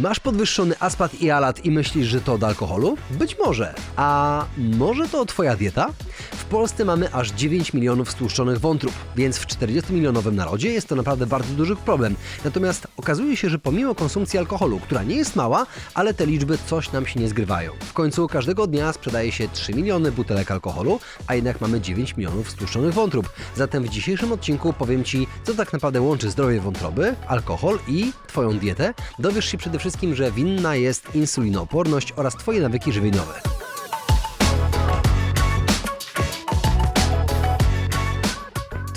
Masz podwyższony aspat i alat i myślisz, że to od alkoholu? Być może. A może to twoja dieta? Polsce mamy aż 9 milionów stłuszczonych wątrób, więc w 40-milionowym narodzie jest to naprawdę bardzo duży problem. Natomiast okazuje się, że pomimo konsumpcji alkoholu, która nie jest mała, ale te liczby coś nam się nie zgrywają. W końcu każdego dnia sprzedaje się 3 miliony butelek alkoholu, a jednak mamy 9 milionów stłuszczonych wątrób. Zatem w dzisiejszym odcinku powiem Ci, co tak naprawdę łączy zdrowie wątroby, alkohol i Twoją dietę. Dowiesz się przede wszystkim, że winna jest insulinooporność oraz Twoje nawyki żywieniowe.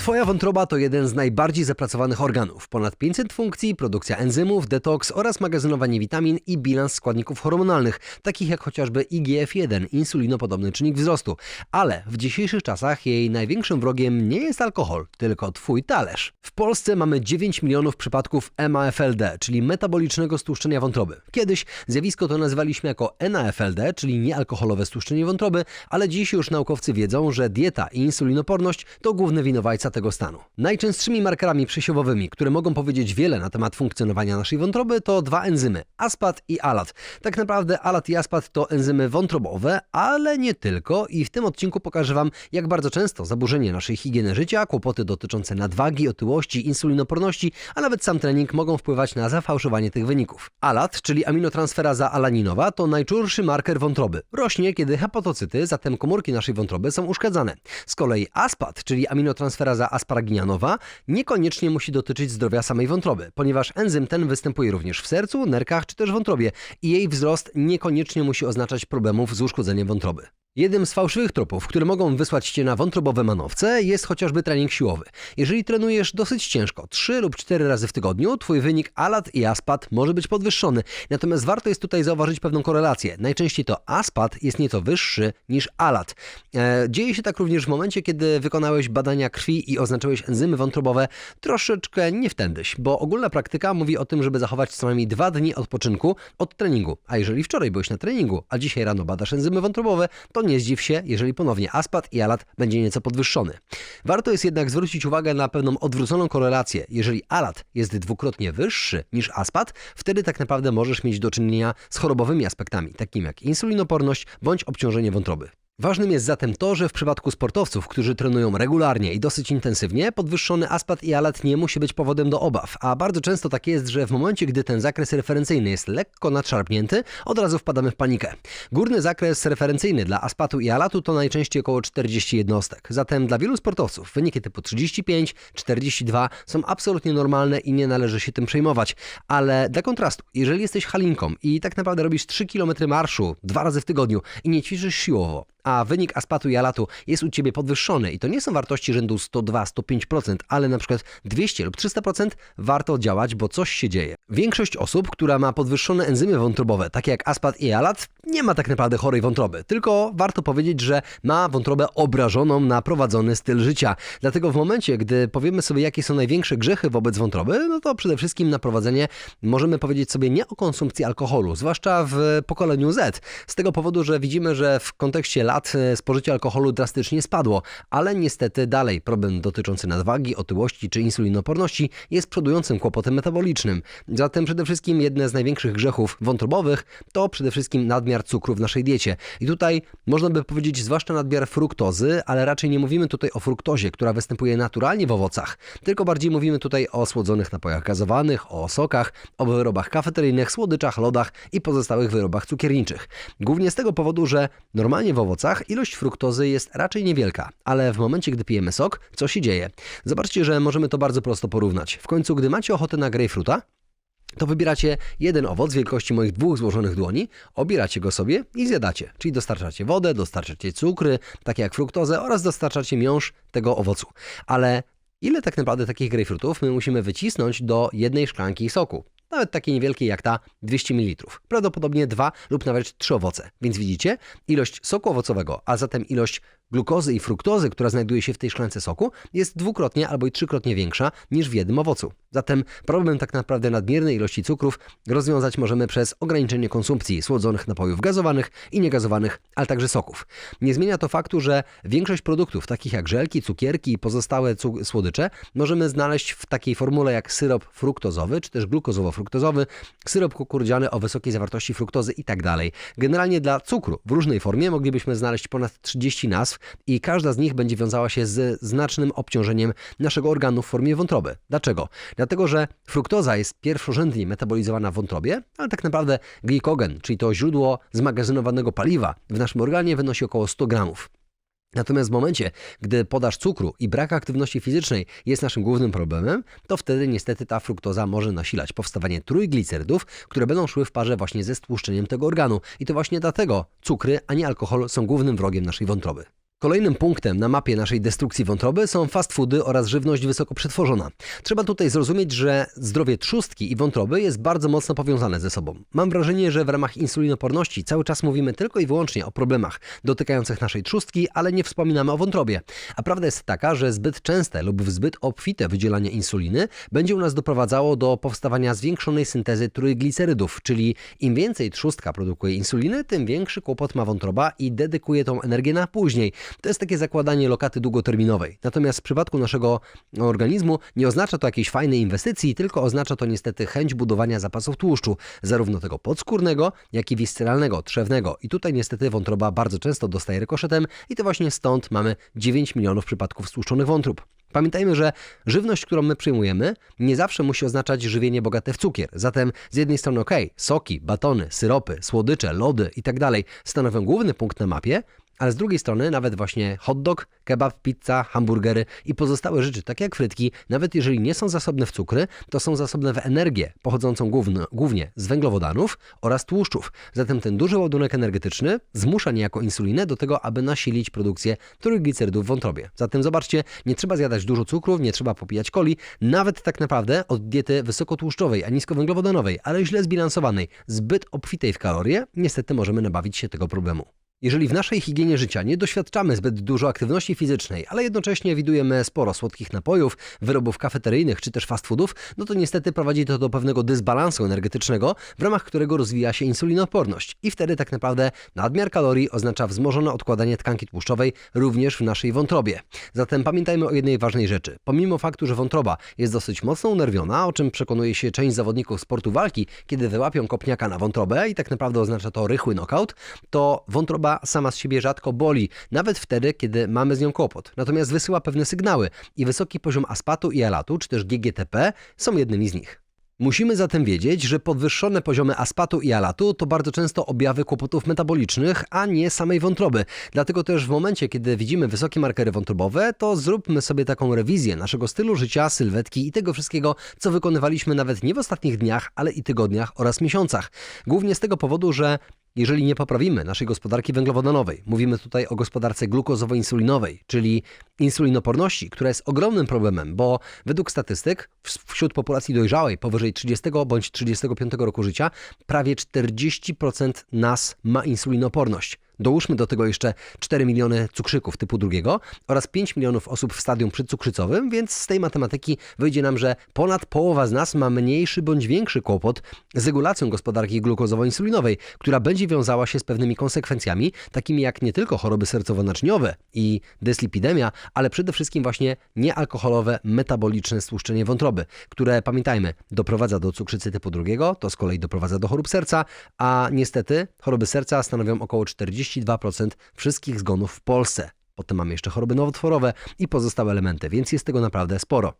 Twoja wątroba to jeden z najbardziej zapracowanych organów. Ponad 500 funkcji, produkcja enzymów, detoks oraz magazynowanie witamin i bilans składników hormonalnych, takich jak chociażby IGF-1, insulinopodobny czynnik wzrostu. Ale w dzisiejszych czasach jej największym wrogiem nie jest alkohol, tylko Twój talerz. W Polsce mamy 9 milionów przypadków MAFLD, czyli metabolicznego stłuszczenia wątroby. Kiedyś zjawisko to nazywaliśmy jako NAFLD, czyli niealkoholowe stłuszczenie wątroby, ale dziś już naukowcy wiedzą, że dieta i insulinoporność to główny winowajca tego stanu. Najczęstszymi markerami przesiewowymi, które mogą powiedzieć wiele na temat funkcjonowania naszej wątroby, to dwa enzymy aspat i alat. Tak naprawdę alat i aspat to enzymy wątrobowe, ale nie tylko i w tym odcinku pokażę Wam, jak bardzo często zaburzenie naszej higieny życia, kłopoty dotyczące nadwagi, otyłości, insulinoporności, a nawet sam trening mogą wpływać na zafałszowanie tych wyników. Alat, czyli aminotransferaza alaninowa, to najczulszy marker wątroby. Rośnie, kiedy hepatocyty, zatem komórki naszej wątroby są uszkadzane. Z kolei aspat, czyli aminotransferaza asparaginianowa, niekoniecznie musi dotyczyć zdrowia samej wątroby, ponieważ enzym ten występuje również w sercu, nerkach czy też wątrobie i jej wzrost niekoniecznie musi oznaczać problemów z uszkodzeniem wątroby. Jednym z fałszywych tropów, które mogą wysłać cię na wątrobowe manowce, jest chociażby trening siłowy. Jeżeli trenujesz dosyć ciężko, 3 lub 4 razy w tygodniu, twój wynik ALAT i ASPAT może być podwyższony. Natomiast warto jest tutaj zauważyć pewną korelację. Najczęściej to ASPAT jest nieco wyższy niż ALAT. E, dzieje się tak również w momencie, kiedy wykonałeś badania krwi i oznaczyłeś enzymy wątrobowe troszeczkę nie wtędyś, bo ogólna praktyka mówi o tym, żeby zachować co najmniej 2 dni odpoczynku od treningu. A jeżeli wczoraj byłeś na treningu, a dzisiaj rano badasz enzymy wątrobowe, to nie zdziw się, jeżeli ponownie aspat i alat będzie nieco podwyższony. Warto jest jednak zwrócić uwagę na pewną odwróconą korelację. Jeżeli alat jest dwukrotnie wyższy niż aspat, wtedy tak naprawdę możesz mieć do czynienia z chorobowymi aspektami, takimi jak insulinoporność bądź obciążenie wątroby. Ważnym jest zatem to, że w przypadku sportowców, którzy trenują regularnie i dosyć intensywnie, podwyższony aspat i alat nie musi być powodem do obaw, a bardzo często tak jest, że w momencie, gdy ten zakres referencyjny jest lekko nadszarpnięty, od razu wpadamy w panikę. Górny zakres referencyjny dla aspatu i alatu to najczęściej około 40 jednostek, zatem dla wielu sportowców wyniki typu 35, 42 są absolutnie normalne i nie należy się tym przejmować, ale dla kontrastu, jeżeli jesteś halinką i tak naprawdę robisz 3 km marszu dwa razy w tygodniu i nie ćwiczysz siłowo, a wynik aspatu i alatu jest u Ciebie podwyższony i to nie są wartości rzędu 102-105%, ale na przykład 200 lub 300%, warto działać, bo coś się dzieje. Większość osób, która ma podwyższone enzymy wątrobowe, takie jak aspat i alat, nie ma tak naprawdę chorej wątroby, tylko warto powiedzieć, że ma wątrobę obrażoną na prowadzony styl życia. Dlatego w momencie, gdy powiemy sobie, jakie są największe grzechy wobec wątroby, no to przede wszystkim na prowadzenie możemy powiedzieć sobie nie o konsumpcji alkoholu, zwłaszcza w pokoleniu Z. Z tego powodu, że widzimy, że w kontekście lat e, spożycie alkoholu drastycznie spadło, ale niestety dalej problem dotyczący nadwagi, otyłości czy insulinoporności jest przodującym kłopotem metabolicznym. Zatem przede wszystkim jedne z największych grzechów wątrobowych to przede wszystkim nadmiar cukru w naszej diecie. I tutaj można by powiedzieć zwłaszcza nadmiar fruktozy, ale raczej nie mówimy tutaj o fruktozie, która występuje naturalnie w owocach, tylko bardziej mówimy tutaj o słodzonych napojach gazowanych, o sokach, o wyrobach kafeteryjnych, słodyczach, lodach i pozostałych wyrobach cukierniczych. Głównie z tego powodu, że normalnie w owocach ilość fruktozy jest raczej niewielka, ale w momencie, gdy pijemy sok, co się dzieje? Zobaczcie, że możemy to bardzo prosto porównać. W końcu, gdy macie ochotę na grejpfruta, to wybieracie jeden owoc wielkości moich dwóch złożonych dłoni, obieracie go sobie i zjadacie. Czyli dostarczacie wodę, dostarczacie cukry, takie jak fruktozę oraz dostarczacie miąższ tego owocu. Ale ile tak naprawdę takich grejpfrutów my musimy wycisnąć do jednej szklanki soku? Nawet takiej niewielkiej jak ta 200 ml. Prawdopodobnie dwa lub nawet trzy owoce. Więc widzicie, ilość soku owocowego, a zatem ilość glukozy i fruktozy, która znajduje się w tej szklance soku, jest dwukrotnie albo i trzykrotnie większa niż w jednym owocu. Zatem problem tak naprawdę nadmiernej ilości cukrów rozwiązać możemy przez ograniczenie konsumpcji słodzonych napojów gazowanych i niegazowanych, ale także soków. Nie zmienia to faktu, że większość produktów, takich jak żelki, cukierki i pozostałe cu- słodycze, możemy znaleźć w takiej formule jak syrop fruktozowy, czy też glukozowo-fruktozowy, syrop kukurydziany o wysokiej zawartości fruktozy i tak. Generalnie dla cukru w różnej formie moglibyśmy znaleźć ponad 30 nazw i każda z nich będzie wiązała się z znacznym obciążeniem naszego organu w formie wątroby. Dlaczego? Dlatego, że fruktoza jest pierwszorzędnie metabolizowana w wątrobie, ale tak naprawdę glikogen, czyli to źródło zmagazynowanego paliwa w naszym organie wynosi około 100 gramów. Natomiast w momencie, gdy podaż cukru i brak aktywności fizycznej jest naszym głównym problemem, to wtedy niestety ta fruktoza może nasilać powstawanie trójglicerydów, które będą szły w parze właśnie ze stłuszczeniem tego organu. I to właśnie dlatego cukry, a nie alkohol są głównym wrogiem naszej wątroby. Kolejnym punktem na mapie naszej destrukcji wątroby są fast foody oraz żywność wysoko przetworzona. Trzeba tutaj zrozumieć, że zdrowie trzustki i wątroby jest bardzo mocno powiązane ze sobą. Mam wrażenie, że w ramach insulinoporności cały czas mówimy tylko i wyłącznie o problemach dotykających naszej trzustki, ale nie wspominamy o wątrobie. A prawda jest taka, że zbyt częste lub zbyt obfite wydzielanie insuliny będzie u nas doprowadzało do powstawania zwiększonej syntezy trójglicerydów, czyli im więcej trzustka produkuje insuliny, tym większy kłopot ma wątroba i dedykuje tą energię na później. To jest takie zakładanie lokaty długoterminowej. Natomiast w przypadku naszego organizmu nie oznacza to jakiejś fajnej inwestycji, tylko oznacza to niestety chęć budowania zapasów tłuszczu, zarówno tego podskórnego, jak i wisceralnego, trzewnego. I tutaj niestety wątroba bardzo często dostaje rykoszetem i to właśnie stąd mamy 9 milionów przypadków stłuszczonych wątrób. Pamiętajmy, że żywność, którą my przyjmujemy, nie zawsze musi oznaczać żywienie bogate w cukier. Zatem z jednej strony ok, soki, batony, syropy, słodycze, lody itd. stanowią główny punkt na mapie, ale z drugiej strony nawet właśnie hot dog, kebab, pizza, hamburgery i pozostałe rzeczy, takie jak frytki, nawet jeżeli nie są zasobne w cukry, to są zasobne w energię pochodzącą głównie z węglowodanów oraz tłuszczów. Zatem ten duży ładunek energetyczny zmusza niejako insulinę do tego, aby nasilić produkcję trójglicerydów w wątrobie. Zatem zobaczcie, nie trzeba zjadać dużo cukrów, nie trzeba popijać coli, nawet tak naprawdę od diety wysokotłuszczowej, a niskowęglowodanowej, ale źle zbilansowanej, zbyt obfitej w kalorie, niestety możemy nabawić się tego problemu. Jeżeli w naszej higienie życia nie doświadczamy zbyt dużo aktywności fizycznej, ale jednocześnie widujemy sporo słodkich napojów, wyrobów kafeteryjnych czy też fast foodów, no to niestety prowadzi to do pewnego dysbalansu energetycznego, w ramach którego rozwija się insulinoporność. I wtedy tak naprawdę nadmiar kalorii oznacza wzmożone odkładanie tkanki tłuszczowej również w naszej wątrobie. Zatem pamiętajmy o jednej ważnej rzeczy. Pomimo faktu, że wątroba jest dosyć mocno unerwiona, o czym przekonuje się część zawodników sportu walki, kiedy wyłapią kopniaka na wątrobę i tak naprawdę oznacza to rychły knockout, to wątroba sama z siebie rzadko boli, nawet wtedy, kiedy mamy z nią kłopot. Natomiast wysyła pewne sygnały i wysoki poziom aspatu i alatu, czy też GGTP są jednymi z nich. Musimy zatem wiedzieć, że podwyższone poziomy aspatu i alatu to bardzo często objawy kłopotów metabolicznych, a nie samej wątroby. Dlatego też w momencie, kiedy widzimy wysokie markery wątrobowe, to zróbmy sobie taką rewizję naszego stylu życia, sylwetki i tego wszystkiego, co wykonywaliśmy nawet nie w ostatnich dniach, ale i tygodniach oraz miesiącach. Głównie z tego powodu, że jeżeli nie poprawimy naszej gospodarki węglowodanowej, mówimy tutaj o gospodarce glukozowo-insulinowej, czyli insulinoporności, która jest ogromnym problemem, bo według statystyk wśród populacji dojrzałej powyżej 30 bądź 35 roku życia prawie 40% nas ma insulinoporność. Dołóżmy do tego jeszcze 4 miliony cukrzyków typu drugiego oraz 5 milionów osób w stadium przedcukrzycowym, więc z tej matematyki wyjdzie nam, że ponad połowa z nas ma mniejszy bądź większy kłopot z regulacją gospodarki glukozowo-insulinowej, która będzie wiązała się z pewnymi konsekwencjami, takimi jak nie tylko choroby sercowo-naczyniowe i dyslipidemia, ale przede wszystkim właśnie niealkoholowe, metaboliczne stłuszczenie wątroby, które pamiętajmy, doprowadza do cukrzycy typu drugiego, to z kolei doprowadza do chorób serca, a niestety choroby serca stanowią około 42% wszystkich zgonów w Polsce. Potem mamy jeszcze choroby nowotworowe i pozostałe elementy, więc jest tego naprawdę sporo.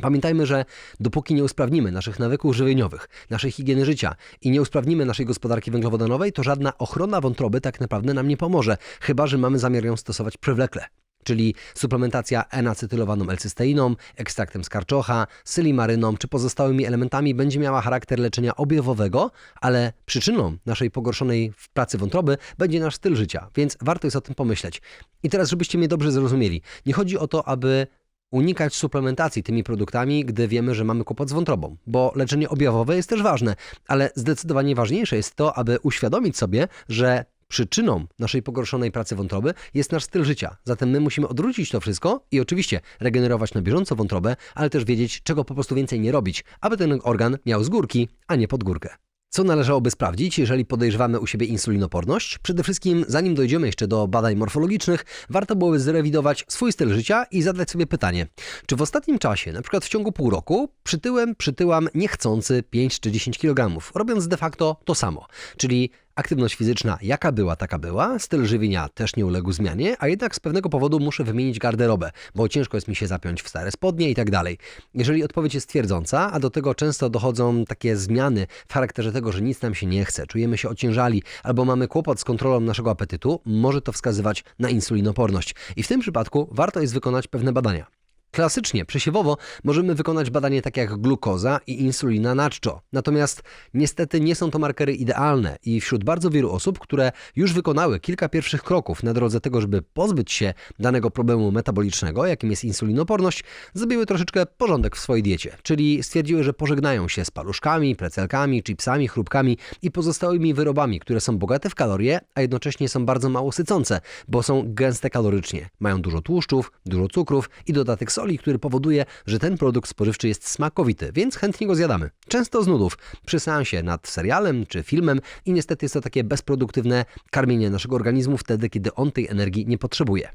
Pamiętajmy, że dopóki nie usprawnimy naszych nawyków żywieniowych, naszej higieny życia i nie usprawnimy naszej gospodarki węglowodanowej, to żadna ochrona wątroby tak naprawdę nam nie pomoże, chyba że mamy zamiar ją stosować przewlekle czyli suplementacja enacetylowaną L-cysteiną, ekstraktem z karczocha, sylimaryną czy pozostałymi elementami będzie miała charakter leczenia objawowego, ale przyczyną naszej pogorszonej w pracy wątroby będzie nasz styl życia, więc warto jest o tym pomyśleć. I teraz, żebyście mnie dobrze zrozumieli, nie chodzi o to, aby unikać suplementacji tymi produktami, gdy wiemy, że mamy kłopot z wątrobą, bo leczenie objawowe jest też ważne, ale zdecydowanie ważniejsze jest to, aby uświadomić sobie, że przyczyną naszej pogorszonej pracy wątroby jest nasz styl życia. Zatem my musimy odwrócić to wszystko i oczywiście regenerować na bieżąco wątrobę, ale też wiedzieć, czego po prostu więcej nie robić, aby ten organ miał z górki, a nie pod górkę. Co należałoby sprawdzić, jeżeli podejrzewamy u siebie insulinoporność? Przede wszystkim, zanim dojdziemy jeszcze do badań morfologicznych, warto byłoby zrewidować swój styl życia i zadać sobie pytanie, czy w ostatnim czasie, na przykład w ciągu pół roku, przytyłem, przytyłam niechcący 5 czy 10 kg, robiąc de facto to samo, czyli Aktywność fizyczna jaka była, taka była, styl żywienia też nie uległ zmianie, a jednak z pewnego powodu muszę wymienić garderobę, bo ciężko jest mi się zapiąć w stare spodnie i tak dalej. Jeżeli odpowiedź jest twierdząca, a do tego często dochodzą takie zmiany w charakterze tego, że nic nam się nie chce, czujemy się ociężali albo mamy kłopot z kontrolą naszego apetytu, może to wskazywać na insulinoporność. I w tym przypadku warto jest wykonać pewne badania. Klasycznie, przesiewowo możemy wykonać badanie takie jak glukoza i insulina na czczo. Natomiast niestety nie są to markery idealne i wśród bardzo wielu osób, które już wykonały kilka pierwszych kroków na drodze tego, żeby pozbyć się danego problemu metabolicznego, jakim jest insulinoporność, zrobiły troszeczkę porządek w swojej diecie. Czyli stwierdziły, że pożegnają się z paluszkami, precelkami, chipsami, chrupkami i pozostałymi wyrobami, które są bogate w kalorie, a jednocześnie są bardzo mało sycące, bo są gęste kalorycznie. Mają dużo tłuszczów, dużo cukrów i dodatek soli, który powoduje, że ten produkt spożywczy jest smakowity, więc chętnie go zjadamy. Często z nudów, przy seansie nad serialem czy filmem i niestety jest to takie bezproduktywne karmienie naszego organizmu wtedy, kiedy on tej energii nie potrzebuje.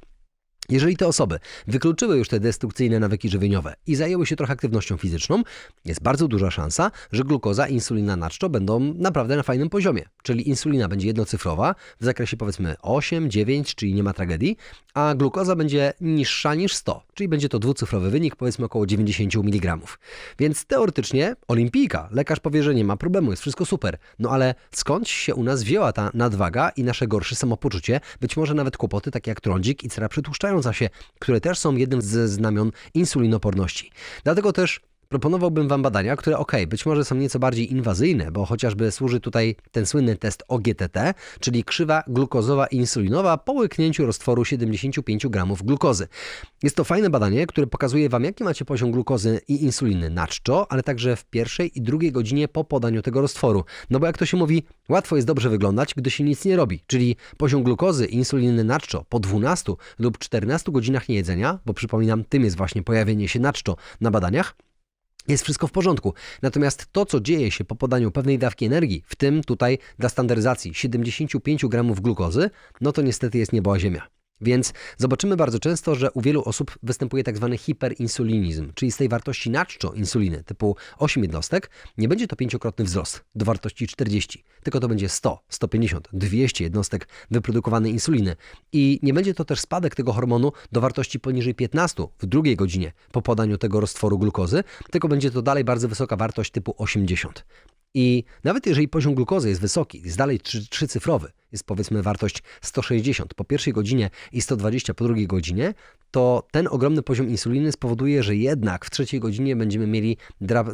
Jeżeli te osoby wykluczyły już te destrukcyjne nawyki żywieniowe i zajęły się trochę aktywnością fizyczną, jest bardzo duża szansa, że glukoza i insulina na czczo będą naprawdę na fajnym poziomie. Czyli insulina będzie jednocyfrowa w zakresie powiedzmy 8, 9, czyli nie ma tragedii, a glukoza będzie niższa niż 100, czyli będzie to dwucyfrowy wynik, powiedzmy około 90 mg. Więc teoretycznie olimpijka, lekarz powie, że nie ma problemu, jest wszystko super. No ale skąd się u nas wzięła ta nadwaga i nasze gorsze samopoczucie, być może nawet kłopoty takie jak trądzik i cera przytłuszczająca się, które też są jednym ze znamion insulinoporności. Dlatego też proponowałbym Wam badania, które ok, być może są nieco bardziej inwazyjne, bo chociażby służy tutaj ten słynny test OGTT, czyli krzywa glukozowa insulinowa po łyknięciu roztworu 75 gramów glukozy. Jest to fajne badanie, które pokazuje Wam, jaki macie poziom glukozy i insuliny na czczo, ale także w pierwszej i drugiej godzinie po podaniu tego roztworu. No bo jak to się mówi, łatwo jest dobrze wyglądać, gdy się nic nie robi, czyli poziom glukozy i insuliny na czczo po 12 lub 14 godzinach niejedzenia, bo przypominam, tym jest właśnie pojawienie się na czczo na badaniach, jest wszystko w porządku. Natomiast to, co dzieje się po podaniu pewnej dawki energii, w tym tutaj dla standaryzacji 75 gramów glukozy, no to niestety jest nieboła ziemia. Więc zobaczymy bardzo często, że u wielu osób występuje tak zwany hiperinsulinizm, czyli z tej wartości na czczo insuliny typu 8 jednostek nie będzie to pięciokrotny wzrost do wartości 40, tylko to będzie 100, 150, 200 jednostek wyprodukowanej insuliny. I nie będzie to też spadek tego hormonu do wartości poniżej 15 w drugiej godzinie po podaniu tego roztworu glukozy, tylko będzie to dalej bardzo wysoka wartość typu 80. I nawet jeżeli poziom glukozy jest wysoki, jest dalej trzy, trzycyfrowy, jest powiedzmy wartość 160 po pierwszej godzinie i 120 po drugiej godzinie, to ten ogromny poziom insuliny spowoduje, że jednak w trzeciej godzinie będziemy mieli dra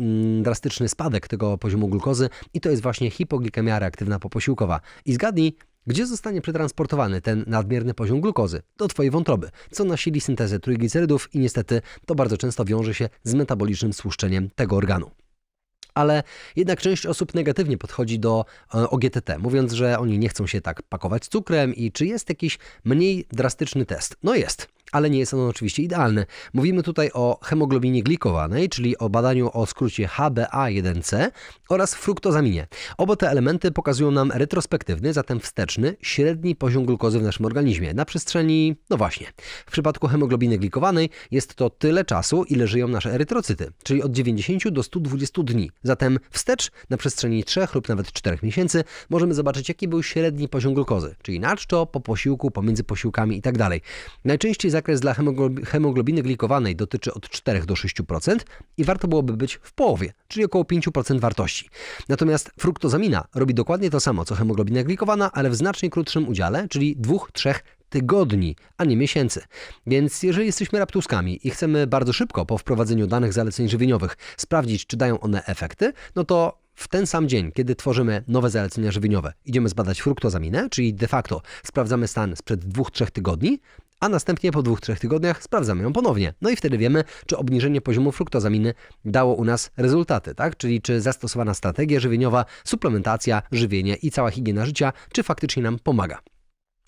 drastyczny spadek tego poziomu glukozy i to jest właśnie hipoglikemia reaktywna poposiłkowa. I zgadnij, gdzie zostanie przetransportowany ten nadmierny poziom glukozy? Do Twojej wątroby, co nasili syntezę trójglicerydów i niestety to bardzo często wiąże się z metabolicznym stłuszczeniem tego organu ale jednak część osób negatywnie podchodzi do e, OGTT, mówiąc, że oni nie chcą się tak pakować cukrem i czy jest jakiś mniej drastyczny test. No jest ale nie jest ono oczywiście idealne. Mówimy tutaj o hemoglobinie glikowanej, czyli o badaniu o skrócie HbA1c oraz fruktozaminie. Oba te elementy pokazują nam retrospektywny, zatem wsteczny, średni poziom glukozy w naszym organizmie na przestrzeni, no właśnie, w przypadku hemoglobiny glikowanej jest to tyle czasu, ile żyją nasze erytrocyty, czyli od 90 do 120 dni. Zatem wstecz na przestrzeni 3 lub nawet 4 miesięcy możemy zobaczyć, jaki był średni poziom glukozy, czyli na czczo, po posiłku, pomiędzy posiłkami itd. Tak Najczęściej zakres dla hemoglobiny glikowanej dotyczy od 4 do 6% i warto byłoby być w połowie, czyli około 5% wartości. Natomiast fruktozamina robi dokładnie to samo co hemoglobina glikowana, ale w znacznie krótszym udziale, czyli 2-3 tygodni, a nie miesięcy. Więc jeżeli jesteśmy raptuskami i chcemy bardzo szybko po wprowadzeniu danych zaleceń żywieniowych sprawdzić, czy dają one efekty, no to w ten sam dzień, kiedy tworzymy nowe zalecenia żywieniowe, idziemy zbadać fruktozaminę, czyli de facto sprawdzamy stan sprzed dwóch, trzech tygodni, a następnie po dwóch, trzech tygodniach sprawdzamy ją ponownie. No i wtedy wiemy, czy obniżenie poziomu fruktozaminy dało u nas rezultaty, tak? Czyli czy zastosowana strategia żywieniowa, suplementacja, żywienie i cała higiena życia, czy faktycznie nam pomaga.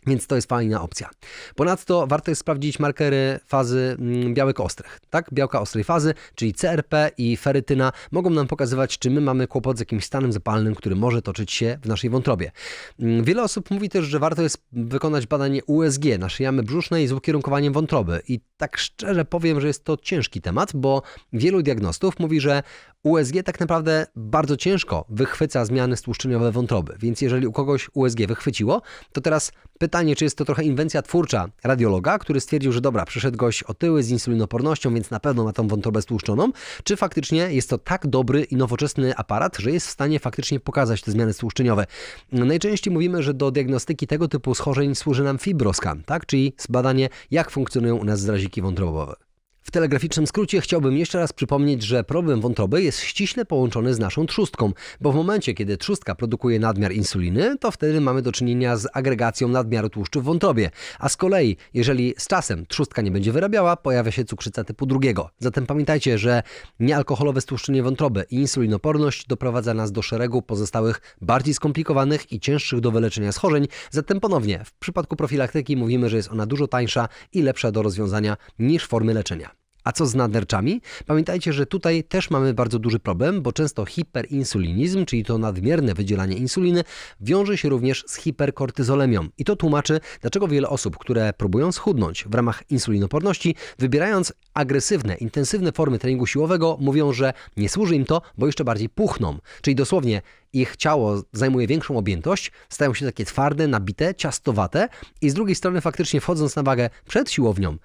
Więc to jest fajna opcja. Ponadto warto jest sprawdzić markery fazy mm, białek ostrych. Tak? Białka ostrej fazy, czyli CRP i ferytyna mogą nam pokazywać, czy my mamy kłopot z jakimś stanem zapalnym, który może toczyć się w naszej wątrobie. Mm, Wiele osób mówi też, że warto jest wykonać badanie USG naszej jamy brzusznej z ukierunkowaniem wątroby. I tak szczerze powiem, że jest to ciężki temat, bo wielu diagnostów mówi, że USG tak naprawdę bardzo ciężko wychwyca zmiany stłuszczeniowe wątroby. Więc jeżeli u kogoś USG wychwyciło, to teraz pytanie, czy jest to trochę inwencja twórcza radiologa, który stwierdził, że dobra, przyszedł gość otyły z insulinopornością, więc na pewno ma tą wątrobę stłuszczoną, czy faktycznie jest to tak dobry i nowoczesny aparat, że jest w stanie faktycznie pokazać te zmiany stłuszczeniowe. Najczęściej mówimy, że do diagnostyki tego typu schorzeń służy nam fibroskan, tak? czyli zbadanie, jak funkcjonują u nas zraziki wątrobowe. W telegraficznym skrócie chciałbym jeszcze raz przypomnieć, że problem wątroby jest ściśle połączony z naszą trzustką, bo w momencie, kiedy trzustka produkuje nadmiar insuliny, to wtedy mamy do czynienia z agregacją nadmiaru tłuszczu w wątrobie. A z kolei, jeżeli z czasem trzustka nie będzie wyrabiała, pojawia się cukrzyca typu drugiego. Zatem pamiętajcie, że niealkoholowe stłuszczenie wątroby i insulinoporność doprowadza nas do szeregu pozostałych, bardziej skomplikowanych i cięższych do wyleczenia schorzeń. Zatem ponownie, w przypadku profilaktyki mówimy, że jest ona dużo tańsza i lepsza do rozwiązania niż formy leczenia. A co z nadnerczami? Pamiętajcie, że tutaj też mamy bardzo duży problem, bo często hiperinsulinizm, czyli to nadmierne wydzielanie insuliny, wiąże się również z hiperkortyzolemią. I to tłumaczy, dlaczego wiele osób, które próbują schudnąć w ramach insulinoporności, wybierając agresywne, intensywne formy treningu siłowego, mówią, że nie służy im to, bo jeszcze bardziej puchną. Czyli dosłownie ich ciało zajmuje większą objętość, stają się takie twarde, nabite, ciastowate i z drugiej strony faktycznie wchodząc na wagę przed siłownią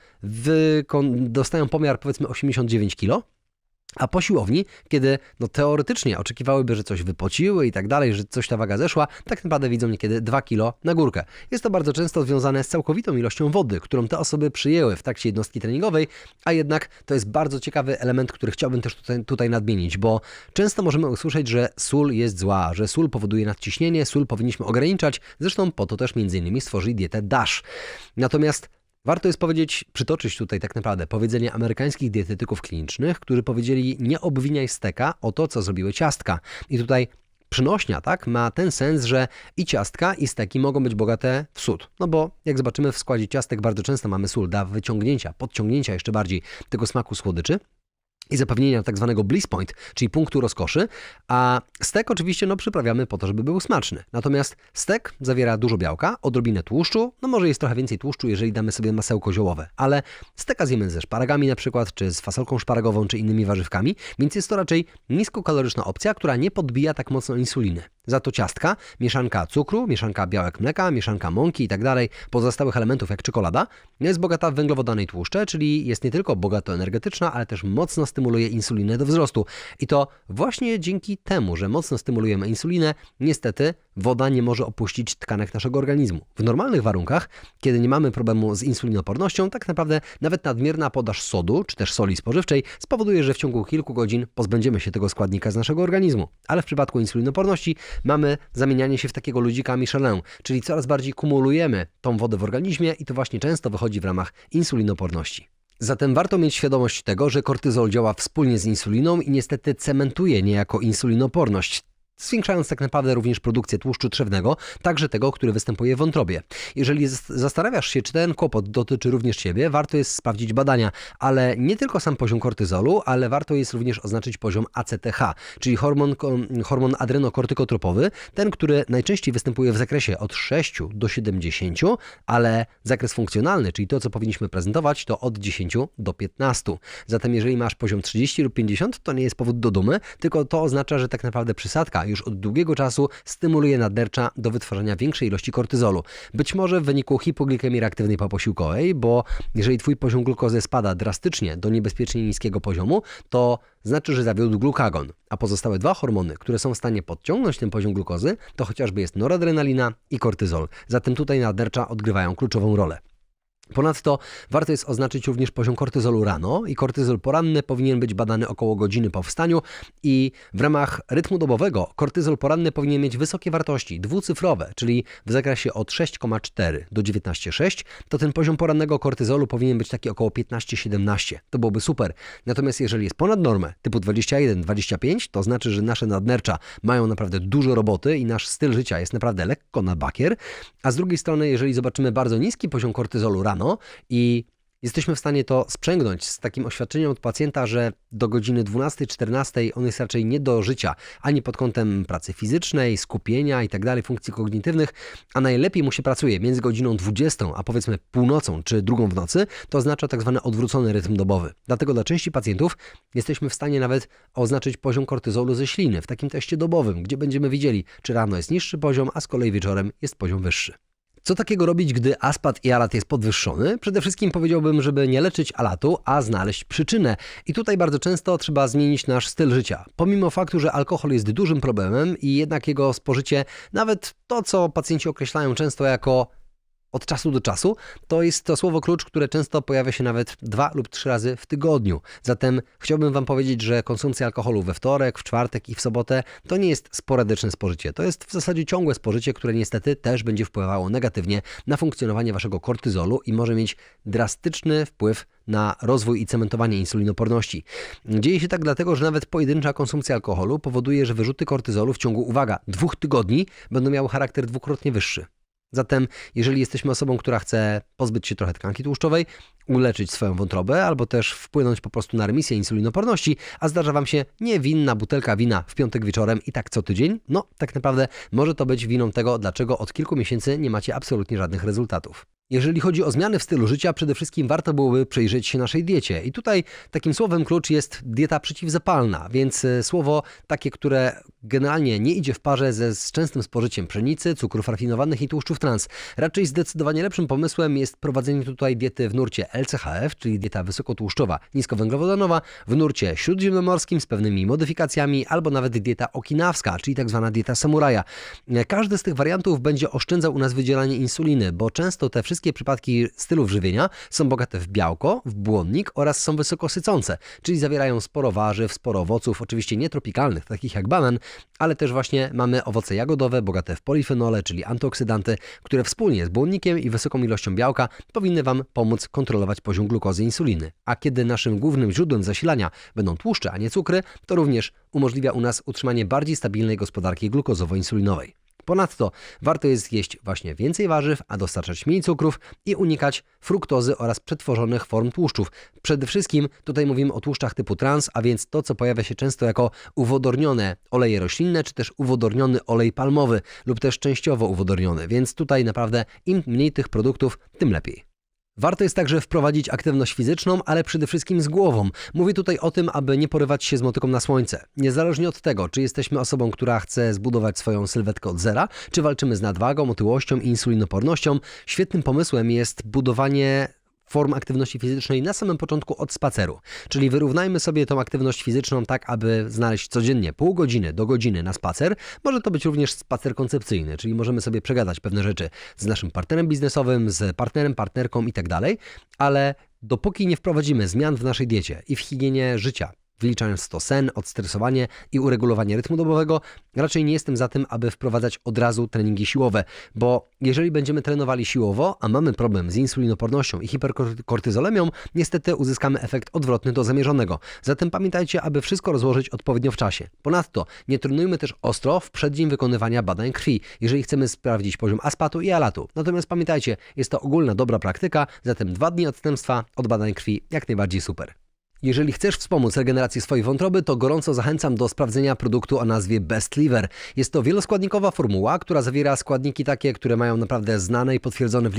dostają pomiar powiedzmy 89 kg, a po siłowni, kiedy no, teoretycznie oczekiwałyby, że coś wypociły i tak dalej, że coś ta waga zeszła, tak naprawdę widzą niekiedy 2 kg na górkę. Jest to bardzo często związane z całkowitą ilością wody, którą te osoby przyjęły w trakcie jednostki treningowej, a jednak to jest bardzo ciekawy element, który chciałbym też tutaj, tutaj nadmienić, bo często możemy usłyszeć, że sól jest zła, że sól powoduje nadciśnienie, sól powinniśmy ograniczać, zresztą po to też innymi stworzyli dietę DASH. Natomiast Warto jest powiedzieć, przytoczyć tutaj tak naprawdę powiedzenie amerykańskich dietetyków klinicznych, którzy powiedzieli nie obwiniaj steka o to, co zrobiły ciastka. I tutaj przynośnia, tak, ma ten sens, że i ciastka, i steki mogą być bogate w sód. No bo jak zobaczymy w składzie ciastek bardzo często mamy sól, da wyciągnięcia, podciągnięcia jeszcze bardziej tego smaku słodyczy i zapewnienia tak zwanego bliss point, czyli punktu rozkoszy, a stek oczywiście no, przyprawiamy po to, żeby był smaczny. Natomiast stek zawiera dużo białka, odrobinę tłuszczu, no może jest trochę więcej tłuszczu, jeżeli damy sobie masełko ziołowe, ale steka zjemy ze szparagami na przykład, czy z fasolką szparagową, czy innymi warzywkami, więc jest to raczej niskokaloryczna opcja, która nie podbija tak mocno insuliny. Za to ciastka, mieszanka cukru, mieszanka białek mleka, mieszanka mąki i tak pozostałych elementów jak czekolada, jest bogata w węglowodany i tłuszcze, czyli jest nie tylko bogato energetyczna, ale też mocno stymuluje insulinę do wzrostu. I to właśnie dzięki temu, że mocno stymulujemy insulinę, niestety woda nie może opuścić tkanek naszego organizmu. W normalnych warunkach, kiedy nie mamy problemu z insulinopornością, tak naprawdę nawet nadmierna podaż sodu czy też soli spożywczej spowoduje, że w ciągu kilku godzin pozbędziemy się tego składnika z naszego organizmu. Ale w przypadku insulinoporności mamy zamienianie się w takiego ludzika Michelin, czyli coraz bardziej kumulujemy tą wodę w organizmie i to właśnie często wychodzi w ramach insulinoporności. Zatem warto mieć świadomość tego, że kortyzol działa wspólnie z insuliną i niestety cementuje niejako insulinoporność zwiększając tak naprawdę również produkcję tłuszczu trzewnego, także tego, który występuje w wątrobie. Jeżeli zastanawiasz się, czy ten kłopot dotyczy również Ciebie, warto jest sprawdzić badania, ale nie tylko sam poziom kortyzolu, ale warto jest również oznaczyć poziom ACTH, czyli hormon, hormon adrenokortykotropowy, ten, który najczęściej występuje w zakresie od 6 do 70, ale zakres funkcjonalny, czyli to, co powinniśmy prezentować, to od 10 do 15. Zatem jeżeli masz poziom 30 lub 50, to nie jest powód do dumy, tylko to oznacza, że tak naprawdę przysadka już od długiego czasu stymuluje nadnercza do wytwarzania większej ilości kortyzolu. Być może w wyniku hipoglikemii reaktywnej poposiłkowej, bo jeżeli twój poziom glukozy spada drastycznie do niebezpiecznie niskiego poziomu, to znaczy, że zawiódł glukagon, a pozostałe dwa hormony, które są w stanie podciągnąć ten poziom glukozy, to chociażby jest noradrenalina i kortyzol. Zatem tutaj nadnercza odgrywają kluczową rolę. Ponadto warto jest oznaczyć również poziom kortyzolu rano i kortyzol poranny powinien być badany około godziny po wstaniu i w ramach rytmu dobowego kortyzol poranny powinien mieć wysokie wartości, dwucyfrowe, czyli w zakresie od 6,4 do 19,6, to ten poziom porannego kortyzolu powinien być taki około 15-17. To byłoby super. Natomiast jeżeli jest ponad normę typu 21-25, to znaczy, że nasze nadnercza mają naprawdę dużo roboty i nasz styl życia jest naprawdę lekko na bakier, a z drugiej strony, jeżeli zobaczymy bardzo niski poziom kortyzolu rano, rano i jesteśmy w stanie to sprzęgnąć z takim oświadczeniem od pacjenta, że do godziny 12-14 on jest raczej nie do życia, ani pod kątem pracy fizycznej, skupienia i tak funkcji kognitywnych, a najlepiej mu się pracuje między godziną 20 a powiedzmy północą czy drugą w nocy, to oznacza tak zwany odwrócony rytm dobowy. Dlatego dla części pacjentów jesteśmy w stanie nawet oznaczyć poziom kortyzolu ze śliny w takim teście dobowym, gdzie będziemy widzieli, czy rano jest niższy poziom, a z kolei wieczorem jest poziom wyższy. Co takiego robić, gdy aspat i alat jest podwyższony? Przede wszystkim powiedziałbym, żeby nie leczyć alatu, a znaleźć przyczynę. I tutaj bardzo często trzeba zmienić nasz styl życia. Pomimo faktu, że alkohol jest dużym problemem i jednak jego spożycie, nawet to, co pacjenci określają często jako od czasu do czasu, to jest to słowo klucz, które często pojawia się nawet dwa lub trzy razy w tygodniu. Zatem chciałbym Wam powiedzieć, że konsumpcja alkoholu we wtorek, w czwartek i w sobotę to nie jest sporadyczne spożycie. To jest w zasadzie ciągłe spożycie, które niestety też będzie wpływało negatywnie na funkcjonowanie Waszego kortyzolu i może mieć drastyczny wpływ na rozwój i cementowanie insulinoporności. Dzieje się tak dlatego, że nawet pojedyncza konsumpcja alkoholu powoduje, że wyrzuty kortyzolu w ciągu, uwaga, dwóch tygodni będą miały charakter dwukrotnie wyższy. Zatem, jeżeli jesteśmy osobą, która chce pozbyć się trochę tkanki tłuszczowej, uleczyć swoją wątrobę albo też wpłynąć po prostu na remisję insulinoporności, a zdarza Wam się niewinna butelka wina w piątek wieczorem i tak co tydzień, no tak naprawdę może to być winą tego, dlaczego od kilku miesięcy nie macie absolutnie żadnych rezultatów. Jeżeli chodzi o zmiany w stylu życia, przede wszystkim warto byłoby przyjrzeć się naszej diecie. I tutaj takim słowem klucz jest dieta przeciwzapalna, więc e, słowo takie, które generalnie nie idzie w parze ze z częstym spożyciem pszenicy, cukrów rafinowanych i tłuszczów trans. Raczej zdecydowanie lepszym pomysłem jest prowadzenie tutaj diety w nurcie LCHF, czyli dieta wysokotłuszczowa, niskowęglowodanowa, w nurcie śródziemnomorskim z pewnymi modyfikacjami, albo nawet dieta okinawska, czyli tak zwana dieta samuraja. E, każdy z tych wariantów będzie oszczędzał u nas wydzielanie insuliny, bo często te wszystkie wszystkie przypadki stylów żywienia są bogate w białko, w błonnik oraz są wysokosycące, czyli zawierają sporo warzyw, sporo owoców, oczywiście nietropikalnych, takich jak banan, ale też właśnie mamy owoce jagodowe bogate w polifenole, czyli antyoksydanty, które wspólnie z błonnikiem i wysoką ilością białka powinny Wam pomóc kontrolować poziom glukozy i insuliny. A kiedy naszym głównym źródłem zasilania będą tłuszcze, a nie cukry, to również umożliwia u nas utrzymanie bardziej stabilnej gospodarki glukozowo-insulinowej. Ponadto warto jest jeść właśnie więcej warzyw, a dostarczać mniej cukrów i unikać fruktozy oraz przetworzonych form tłuszczów. Przede wszystkim tutaj mówimy o tłuszczach typu trans, a więc to, co pojawia się często jako uwodornione oleje roślinne, czy też uwodorniony olej palmowy lub też częściowo uwodorniony, więc tutaj naprawdę im mniej tych produktów, tym lepiej. Warto jest także wprowadzić aktywność fizyczną, ale przede wszystkim z głową. Mówię tutaj o tym, aby nie porywać się z motyką na słońce. Niezależnie od tego, czy jesteśmy osobą, która chce zbudować swoją sylwetkę od zera, czy walczymy z nadwagą, otyłością i insulinopornością, świetnym pomysłem jest budowanie form aktywności fizycznej na samym początku od spaceru. Czyli wyrównajmy sobie tą aktywność fizyczną tak, aby znaleźć codziennie pół godziny do godziny na spacer. Może to być również spacer koncepcyjny, czyli możemy sobie przegadać pewne rzeczy z naszym partnerem biznesowym, z partnerem, partnerką itd., tak ale dopóki nie wprowadzimy zmian w naszej diecie i w higienie życia, wliczając to sen, odstresowanie i uregulowanie rytmu dobowego, raczej nie jestem za tym, aby wprowadzać od razu treningi siłowe, bo jeżeli będziemy trenowali siłowo, a mamy problem z insulinopornością i hiperkortyzolemią, niestety uzyskamy efekt odwrotny do zamierzonego. Zatem pamiętajcie, aby wszystko rozłożyć odpowiednio w czasie. Ponadto nie trenujmy też ostro w przeddzień wykonywania badań krwi, jeżeli chcemy sprawdzić poziom aspatu i alatu. Natomiast pamiętajcie, jest to ogólna dobra praktyka, zatem dwa dni odstępstwa od badań krwi jak najbardziej super. Jeżeli chcesz wspomóc regenerację swojej wątroby, to gorąco zachęcam do sprawdzenia produktu o nazwie Best Liver. Jest to wieloskładnikowa formuła, która zawiera składniki takie, które mają naprawdę znane i potwierdzone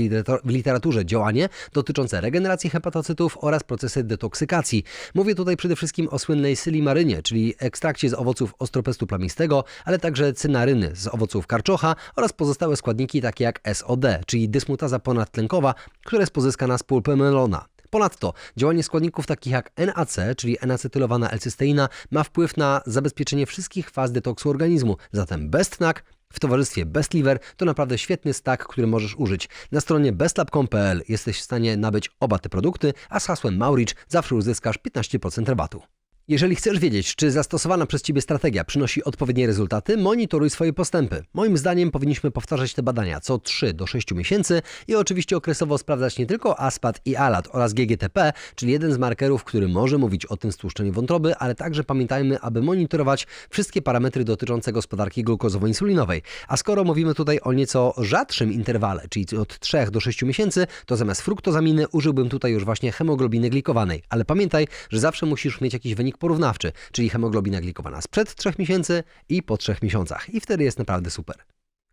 w literaturze działanie dotyczące regeneracji hepatocytów oraz procesy detoksykacji. Mówię tutaj przede wszystkim o słynnej sylimarynie, czyli ekstrakcie z owoców ostropestu plamistego, ale także cynaryny z owoców karczocha oraz pozostałe składniki takie jak SOD, czyli dysmutaza ponadtlenkowa, która jest pozyskana z pulpy melona. Ponadto działanie składników takich jak NAC, czyli enacetylowana L-cysteina, ma wpływ na zabezpieczenie wszystkich faz detoksu organizmu. Zatem bez TNAK w towarzystwie Best Liver to naprawdę świetny stack, który możesz użyć. Na stronie bestlab.com.pl jesteś w stanie nabyć oba te produkty, a z hasłem Mauricz zawsze uzyskasz 15% rabatu. Jeżeli chcesz wiedzieć, czy zastosowana przez Ciebie strategia przynosi odpowiednie rezultaty, monitoruj swoje postępy. Moim zdaniem powinniśmy powtarzać te badania co 3 do 6 miesięcy i oczywiście okresowo sprawdzać nie tylko ASPAT i ALAT oraz GGTP, czyli jeden z markerów, który może mówić o tym stłuszczeniu wątroby, ale także pamiętajmy, aby monitorować wszystkie parametry dotyczące gospodarki glukozowo-insulinowej. A skoro mówimy tutaj o nieco rzadszym interwale, czyli od 3 do 6 miesięcy, to zamiast fruktozaminy użyłbym tutaj już właśnie hemoglobiny glikowanej. Ale pamiętaj, że zawsze musisz mieć jakiś wynik porównawczy, czyli hemoglobina glikowana sprzed 3 miesięcy i po 3 miesiącach. I wtedy jest naprawdę super.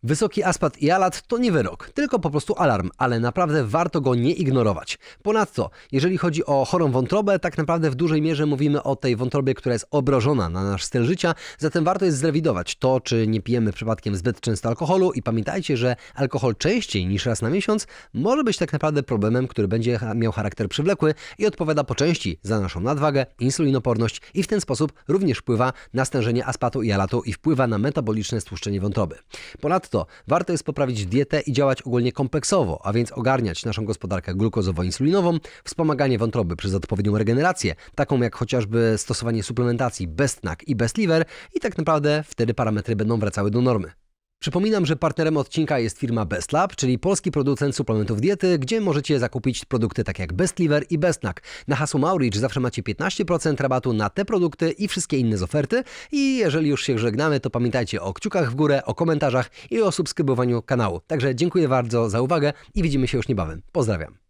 Wysoki aspat i alat to nie wyrok, tylko po prostu alarm, ale naprawdę warto go nie ignorować. Ponadto, jeżeli chodzi o chorą wątrobę, tak naprawdę w dużej mierze mówimy o tej wątrobie, która jest obrożona na nasz styl życia, zatem warto jest zrewidować to, czy nie pijemy przypadkiem zbyt często alkoholu i pamiętajcie, że alkohol częściej niż raz na miesiąc może być tak naprawdę problemem, który będzie miał charakter przywlekły i odpowiada po części za naszą nadwagę, insulinoporność i w ten sposób również wpływa na stężenie aspatu i alatu i wpływa na metaboliczne stłuszczenie wątroby. Ponadto warto jest poprawić dietę i działać ogólnie kompleksowo, a więc ogarniać naszą gospodarkę glukozowo-insulinową, wspomaganie wątroby przez odpowiednią regenerację, taką jak chociażby stosowanie suplementacji Bestnak i Bestliver i tak naprawdę wtedy parametry będą wracały do normy. Przypominam, że partnerem odcinka jest firma BestLab, czyli polski producent suplementów diety, gdzie możecie zakupić produkty takie jak Bestliver i Bestnak. Na hasło Mauricz zawsze macie 15% rabatu na te produkty i wszystkie inne z oferty. I jeżeli już się żegnamy, to pamiętajcie o kciukach w górę, o komentarzach i o subskrybowaniu kanału. Także dziękuję bardzo za uwagę i widzimy się już niebawem. Pozdrawiam.